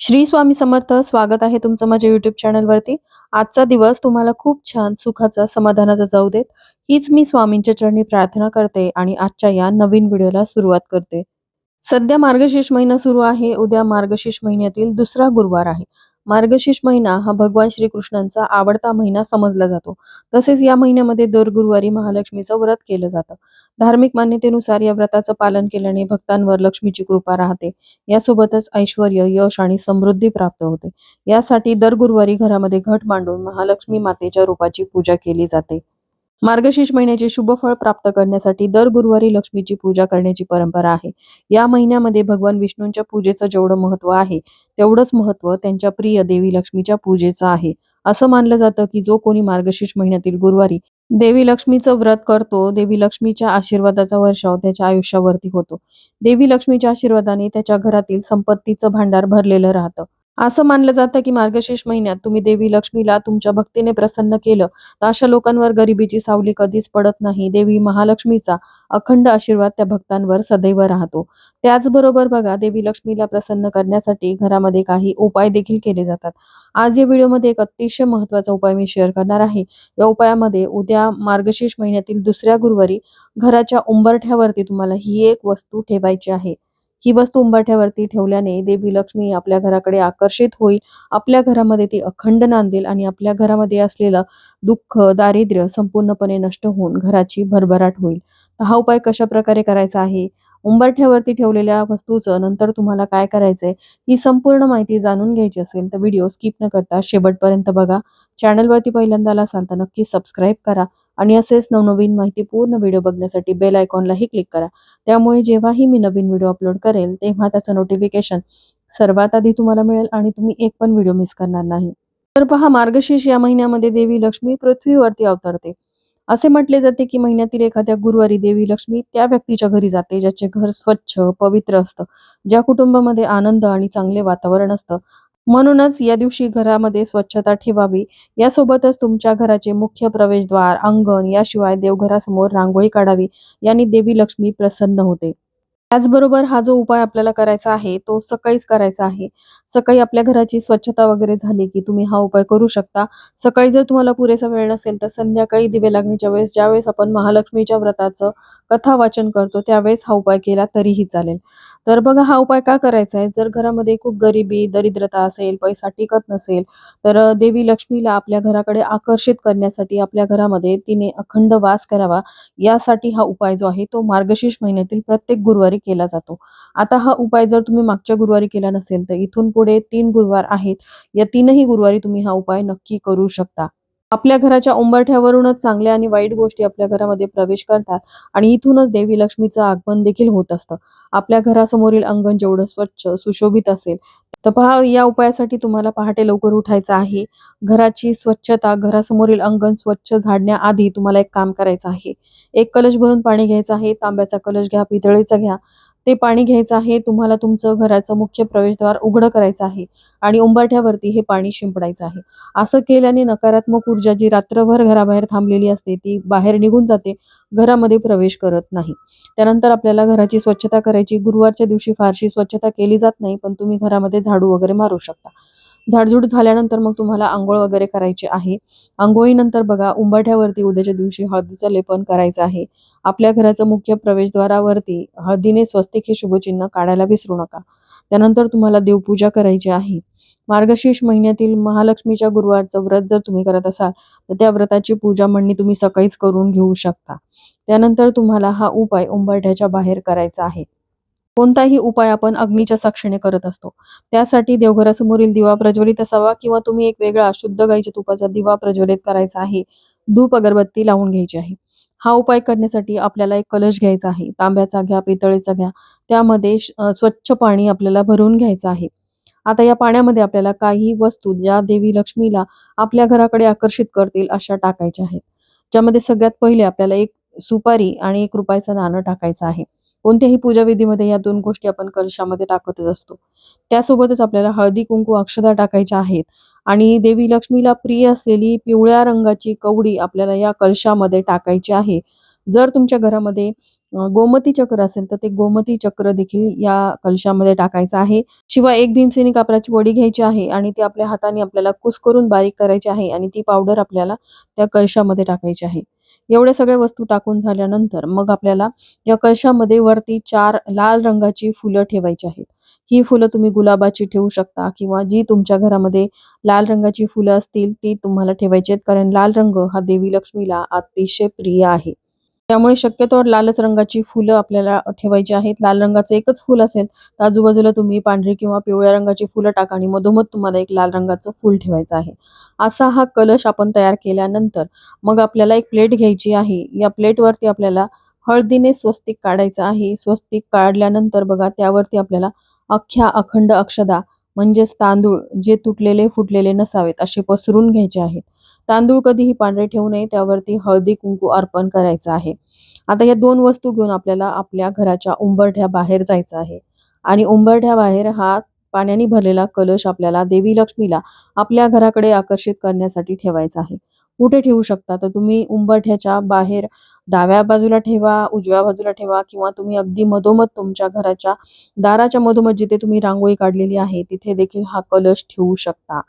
श्री स्वामी समर्थ स्वागत आहे तुमचं माझ्या युट्यूब चॅनलवरती आजचा दिवस तुम्हाला खूप छान सुखाचा समाधानाचा जाऊ देत. हीच मी स्वामींच्या चरणी प्रार्थना करते आणि आजच्या या नवीन व्हिडिओला सुरुवात करते. सध्या मार्गशीर्ष महिना सुरू आहे. उद्या मार्गशीर्ष महिन्यातील दुसरा गुरुवार आहे. मार्गशीर्ष महिना हा भगवान श्रीकृष्णांचा आवडता महिना समजला जातो. तसेच या महिन्यामध्ये दर गुरुवारी महालक्ष्मीचं व्रत केलं जातं. धार्मिक मान्यतेनुसार या व्रताचं पालन केल्याने भक्तांवर लक्ष्मीची कृपा राहते. यासोबतच ऐश्वर यश आणि समृद्धी प्राप्त होते. यासाठी दर गुरुवारी घरामध्ये घट मांडून महालक्ष्मी मातेच्या रूपाची पूजा केली जाते. मार्गशीर्ष महिन्याचे शुभ फळ प्राप्त करण्यासाठी दर गुरुवारी लक्ष्मीची पूजा करण्याची परंपरा आहे. या महिन्यामध्ये भगवान विष्णूंच्या पूजेचं जेवढं महत्त्व आहे तेवढंच महत्त्व त्यांच्या प्रिय देवी लक्ष्मीच्या पूजेचं आहे. असं मानलं जातं की जो कोणी मार्गशीर्ष महिन्यातील गुरुवारी देवी लक्ष्मीचं व्रत करतो देवी लक्ष्मीच्या आशीर्वादाचा वर्षाव त्याच्या आयुष्यावरती होतो. देवी लक्ष्मीच्या आशीर्वादाने त्याच्या घरातील संपत्तीचं भांडार भरलेलं राहतं. असं मानलं जातं की मार्गशीर्ष महिन्यात तुम्ही देवी लक्ष्मीला तुमच्या भक्तीने प्रसन्न केलं तर अशा लोकांवर गरिबीची सावली कधीच पडत नाही. देवी महालक्ष्मीचा अखंड आशीर्वाद त्या भक्तांवर सदैव राहतो. त्याचबरोबर बघा देवी लक्ष्मीला प्रसन्न करण्यासाठी घरामध्ये काही उपाय देखील केले जातात. आज या व्हिडिओमध्ये एक अतिशय महत्त्वाचा उपाय मी शेअर करणार आहे. या उपायामध्ये उद्या मार्गशीर्ष महिन्यातील दुसऱ्या गुरुवारी घराच्या उंबरठ्यावरती तुम्हाला ही एक वस्तू ठेवायची आहे. ही वस्तू उंबरठ्यावरती ठेवल्याने देवी लक्ष्मी आपल्या घराकडे आकर्षित होईल आपल्या घरामध्ये ती अखंड नांदेल आणि आपल्या घरामध्ये असलेलं दुःख दारिद्र्य संपूर्णपणे नष्ट होऊन घराची भरभराट होईल. तर हा उपाय कशा प्रकारे करायचा आहे? उंबरठ्यावरती ठेवलेल्या वस्तूचं नंतर तुम्हाला काय करायचंय ही संपूर्ण माहिती जाणून घ्यायची असेल तर व्हिडिओ स्किप न करता शेवटपर्यंत बघा. चॅनलवरती पहिल्यांदा आला असाल तर नक्की सबस्क्राईब करा आणि असेच नवनवीन माहिती पूर्ण व्हिडिओ बघण्यासाठी बेल आयकॉनलाही क्लिक करा. त्यामुळे जेव्हाही मी नवीन व्हिडिओ अपलोड करेल तेव्हा त्याचं नोटिफिकेशन सर्वात आधी तुम्हाला मिळेल आणि तुम्ही एक पण व्हिडिओ मिस करणार नाही. तर पहा मार्गशीर्ष या महिन्यामध्ये देवी लक्ष्मी पृथ्वीवरती अवतरते. असे म्हटले जाते की महिन्यातील एखाद्या गुरुवारी देवी लक्ष्मी त्या व्यक्तीच्या घरी जाते ज्याचे घर स्वच्छ पवित्र असतं ज्या कुटुंबामध्ये आनंद आणि चांगले वातावरण असतं. म्हणूनच या दिवशी घरामध्ये स्वच्छता ठेवावी. यासोबतच तुमच्या घराचे मुख्य प्रवेशद्वार अंगण याशिवाय देवघरासमोर रांगोळी काढावी. यांनी देवी लक्ष्मी प्रसन्न होते. त्याचबरोबर हा जो उपाय आपल्याला करायचा आहे तो सकाळीच करायचा आहे. सकाळी आपल्या घराची स्वच्छता वगैरे झाली की तुम्ही हा उपाय करू शकता. सकाळी जर तुम्हाला पुरेसा वेळ नसेल तर संध्याकाळी दिवे लागण्याच्या वेळेस ज्यावेळेस आपण महालक्ष्मीच्या व्रताचं कथा वाचन करतो त्यावेळेस हा उपाय केला तरीही चालेल. तर बघा हा उपाय का करायचा आहे? जर घरामध्ये खूप गरिबी दरिद्रता असेल पैसा टिकत नसेल तर देवी लक्ष्मीला आपल्या घराकडे आकर्षित करण्यासाठी आपल्या घरामध्ये तिने अखंड वास करावा. यासाठी हा उपाय जो आहे तो मार्गशीर्ष महिन्यातील प्रत्येक गुरुवारी केला जातो. आता हा उपाय जर तुम्ही मागच्या गुरुवारी केला नसेल तर इथून पुढे तीन गुरुवार आहेत. या तीनही गुरुवारी तुम्ही हा उपाय नक्की करू शकता. आपल्या घराच्या उंबरठ्यावरूनच चांगल्या आणि वाईट गोष्टी आपल्या घरामध्ये प्रवेश करतात आणि इथूनच देवी लक्ष्मीचं आगमन देखील होत असतं. आपल्या घरासमोरील अंगण जेवढं स्वच्छ सुशोभित असेल तर पहा या उपायासाठी तुम्हाला पहाटे लवकर उठायचं आहे. घराची स्वच्छता घरासमोरील अंगण स्वच्छ झाडण्याआधी तुम्हाला एक काम करायचं आहे. एक कलश भरून पाणी घ्यायचं आहे. तांब्याचा कलश घ्या पितळेचा घ्या. ते पाणी घ्यायचं आहे तुम्हाला तुमचं घराचं मुख्य प्रवेशद्वार उघडं करायचं आहे आणि उंबरठ्यावरती हे पाणी शिंपडायचं आहे. असं केल्याने नकारात्मक ऊर्जा जी रात्रभर घराबाहेर थांबलेली असते ती बाहेर निघून जाते घरामध्ये प्रवेश करत नाही. त्यानंतर आपल्याला घराची स्वच्छता करायची गुरुवारच्या दिवशी फारशी स्वच्छता केली जात नाही पण तुम्ही घरामध्ये झाडू वगैरे मारू शकता. झाडझूड झाल्यानंतर मग तुम्हाला आंघोळ वगैरे करायची आहे. आंघोळीनंतर बघा उंबाठ्यावरती उद्याच्या दिवशी हळदीचं लेपन करायचं आहे. आपल्या घराचं मुख्य प्रवेशद्वारावरती हळदीने स्वस्तिक हे शुभचिन्ह काढायला विसरू नका. त्यानंतर तुम्हाला देवपूजा करायची आहे. मार्गशीर्ष महिन्यातील महालक्ष्मीच्या गुरुवारचं व्रत जर तुम्ही करत असाल तर त्या व्रताची पूजा म्हणणी तुम्ही सकाळीच करून घेऊ शकता. त्यानंतर तुम्हाला हा उपाय उंबरठ्याच्या बाहेर करायचा आहे. कोणताही उपाय आपण अग्नीच्या साक्षीने करत असतो. त्यासाठी देवघरासमोरील दिवा प्रज्वलित असावा किंवा तुम्ही एक वेगळा शुद्ध गाईच्या तुपाचा दिवा प्रज्वलित करायचा आहे धूप अगरबत्ती लावून घ्यायची आहे. हा उपाय करण्यासाठी आपल्याला एक कलश घ्यायचा आहे तांब्याचा घ्या पितळेचा घ्या त्यामध्ये स्वच्छ पाणी आपल्याला भरून घ्यायचं आहे. आता या पाण्यामध्ये आपल्याला काही वस्तू ज्या देवी लक्ष्मीला आपल्या घराकडे आकर्षित करतील अशा टाकायच्या आहेत. ज्यामध्ये सगळ्यात पहिले आपल्याला एक सुपारी आणि एक रुपयाचं नाणं टाकायचं आहे. कोणत्याही पूजाविधीमध्ये या दोन गोष्टी आपण कलशामध्ये टाकतच असतो त्यासोबतच आपल्याला हळदी कुंकू अक्षदा टाकायच्या आहेत आणि देवी लक्ष्मीला प्रिय असलेली पिवळ्या रंगाची कवडी आपल्याला या कलशामध्ये टाकायची आहे जर तुमच्या घरामध्ये गोमती चक्र असेल तर ते गोमती चक्र देखील या कलशामध्ये टाकायचं आहे. शिवाय एक भीमसेनी कापराची वडी घ्यायची आहे आणि ती आपल्या हाताने आपल्याला कुस्करून बारीक करायची आहे आणि ती पावडर आपल्याला त्या कलशामध्ये टाकायची आहे. एवढ्या सगळ्या वस्तू टाकून झाल्यानंतर मग आपल्याला या कशामध्ये वरती चार लाल रंगाची फुलं ठेवायची आहेत. ही फुलं तुम्ही गुलाबाची ठेवू शकता किंवा जी तुमच्या घरामध्ये लाल रंगाची फुलं असतील ती तुम्हाला ठेवायची आहेत. कारण लाल रंग हा देवी लक्ष्मीला अतिशय प्रिय आहे. त्यामुळे शक्यतोवर लालच रंगाची फुलं आपल्याला ठेवायची आहेत. लाल रंगाचं एकच फूल असेल तर आजूबाजूला तुम्ही पांढरी किंवा पिवळ्या रंगाची फुलं टाका आणि मधोमध तुम्हाला एक लाल रंगाचं फूल ठेवायचं आहे. असा हा कलश आपण तयार केल्यानंतर मग आपल्याला एक प्लेट घ्यायची आहे. या प्लेटवरती आपल्याला हळदीने स्वस्तिक काढायचं आहे. स्वस्तिक काढल्यानंतर बघा त्यावरती आपल्याला अख्ख्या अखंड अक्षदा म्हणजेच तांदूळ जे तुटलेले फुटलेले नसावेत असे पसरून घ्यायचे आहेत. तांदूळ कधीही पांढरे ठेवू नये त्यावरती हळदी कुंकू अर्पण करायचं आहे. आता या दोन वस्तू घेऊन आपल्याला आपल्या घराच्या उंबरठ्या बाहेर जायचं आहे आणि उंबरठ्या बाहेर हा पाण्याने भरलेला कलश आपल्याला देवी लक्ष्मीला आपल्या घराकडे आकर्षित करण्यासाठी ठेवायचा आहे. कुठे ठेवू शकता तर तुम्ही उंबरठ्याच्या बाहेर डाव्या बाजूला ठेवा, उजव्या बाजूला ठेवा किंवा तुम्ही अगदी मधोमध तुमच्या घराच्या दाराच्या मधोमध जिथे तुम्ही रांगोळी काढलेली आहे तिथे देखील हा कलश ठेवू शकता.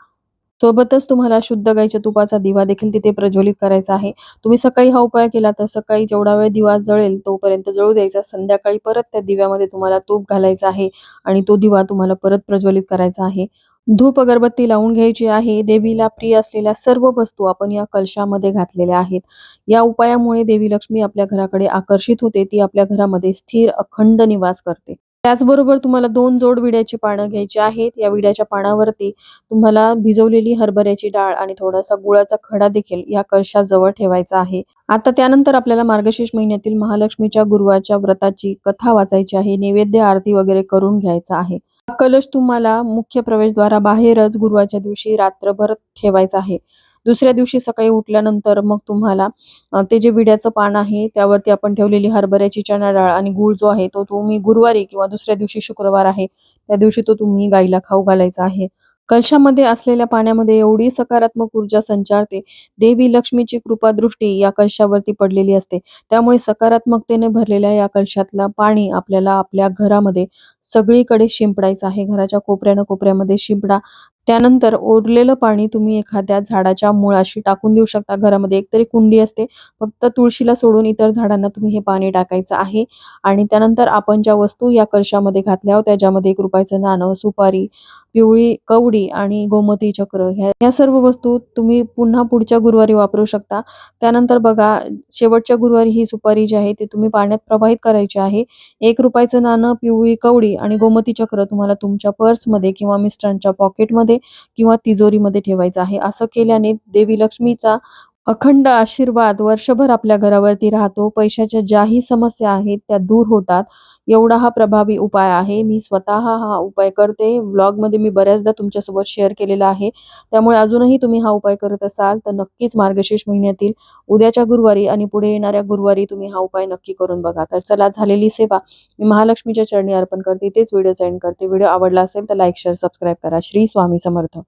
सोबतच तुम्हाला शुद्ध गाईच्या तुपाचा दिवा देखील तिथे प्रज्वलित करायचा आहे. तुम्ही सकाळी हा उपाय केला तर सकाळी जेवढा वेळ दिवा जळेल तोपर्यंत जळू द्यायचा. संध्याकाळी परत त्या दिव्यामध्ये तुम्हाला तूप घालायचा आहे आणि तो दिवा तुम्हाला परत प्रज्वलित करायचा आहे. धूप अगरबत्ती लावून घ्यायची आहे. देवीला प्रिय असलेल्या सर्व वस्तू आपण या कलशामध्ये घातलेल्या आहेत. या उपायामुळे देवी लक्ष्मी आपल्या घराकडे आकर्षित होते. ती आपल्या घरामध्ये स्थिर अखंड निवास करते. त्याचबरोबर तुम्हाला दोन जोड विड्याची पानं घ्यायची आहेत. या विड्याच्या पानावरती तुम्हाला भिजवलेली हरभऱ्याची डाळ आणि थोडासा गुळाचा खडा देखील या कलशाजवळ ठेवायचा आहे. आता त्यानंतर आपल्याला मार्गशीर्ष महिन्यातील महालक्ष्मीच्या गुरुवारच्या व्रताची कथा वाचायची आहे. नैवेद्य आरती वगैरे करून घ्यायचा आहे. कलश तुम्हाला मुख्य प्रवेशद्वारा बाहेरच गुरुवारच्या दिवशी रात्रभर ठेवायचा आहे. दुसऱ्या दिवशी सकाळी उठल्यानंतर मग तुम्हाला ते जे विड्याचं पान आहे त्यावरती आपण ठेवलेली हरभऱ्याची चणा डाळ आणि गूळ जो आहे तो तुम्ही गुरुवारी किंवा दुसऱ्या दिवशी शुक्रवार आहे त्या दिवशी तो तुम्ही गाईला खाऊ घालायचा आहे. कलशामध्ये असलेल्या पाण्यामध्ये एवढी सकारात्मक ऊर्जा संचारते. देवी लक्ष्मीची कृपा दृष्टी या कलशावरती पडलेली असते. त्यामुळे सकारात्मकतेने भरलेल्या या कलशातला पाणी आपल्याला आपल्या घरामध्ये सगळीकडे शिंपडायचं आहे. घराच्या कोपऱ्यानं-कोपऱ्यामध्ये शिंपडा. त्यानंतर उरलेलं पाणी तुम्ही एखाद्या झाडाच्या मुळाशी टाकून देऊ शकता. घरामध्ये एकतरी कुंडी असते. फक्त तुळशीला सोडून इतर झाडांना तुम्ही हे पाणी टाकायचं आहे आणि त्यानंतर आपण ज्या वस्तू या कलशामध्ये घातल्या होत्या ज्यामध्ये ₹1 नाणं, सुपारी, पिवळी कवडी आणि गोमती चक्र ह्या या सर्व वस्तू तुम्ही पुन्हा पुढच्या गुरुवारी वापरू शकता. त्यानंतर बघा शेवटच्या गुरुवारी ही सुपारी जी आहे ती तुम्ही पाण्यात प्रवाहित करायची आहे. एक रुपयाचं नाणं, पिवळी कवडी आणि गोमती चक्र तुम्हाला तुमच्या पर्समध्ये किंवा मिस्टरांच्या पॉकेटमध्ये किंवा तिजोरीमध्ये ठेवायचं आहे. असं केल्याने देवी लक्ष्मीचा अखंड आशीर्वाद वर्षभर आपल्या घरावरती राहतो. पैशाच्या ज्याही समस्या आहेत त्या दूर होतात. एवढा हा प्रभावी उपाय आहे. मी स्वतः हा उपाय करते. व्लॉगमध्ये मी बऱ्याचदा तुमच्यासोबत शेअर केलेला आहे. त्यामुळे अजूनही तुम्ही हा उपाय करत असाल तर नक्कीच मार्गशीर्ष महिन्यातील उद्याच्या गुरुवारी आणि पुढे येणाऱ्या गुरुवारी तुम्ही हा उपाय नक्की करून बघा. तर चला झालेली सेवा मी महालक्ष्मीच्या चरणी अर्पण करते. तेच व्हिडिओ सेंड करते. व्हिडिओ आवडला असेल तर लाईक, शेअर, सबस्क्राईब करा. श्री स्वामी समर्थ.